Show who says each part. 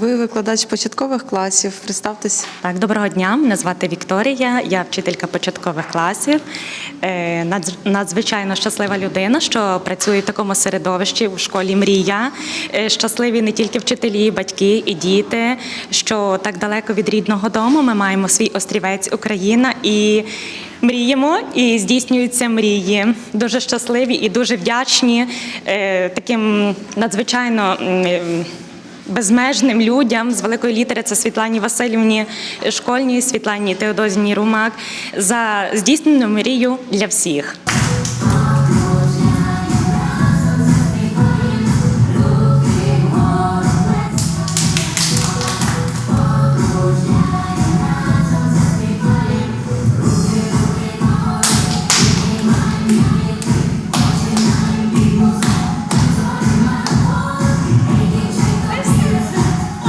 Speaker 1: Ви викладач початкових класів. Представтесь.
Speaker 2: Так, доброго дня. Мене звати Вікторія. Я вчителька початкових класів. Е, Надзвичайно щаслива людина, що працює в такому середовищі у школі Мрія. Е, Щасливі не тільки вчителі, батьки і діти, що так далеко від рідного дому ми маємо свій острівець Україна і. Мріємо і здійснюються мрії. Дуже щасливі і дуже вдячні е, таким надзвичайно безмежним людям з великої літери це Світлані Васильівні Школьній, Світлані Теодозіні Румак за здійснену мрію для всіх. Thank you.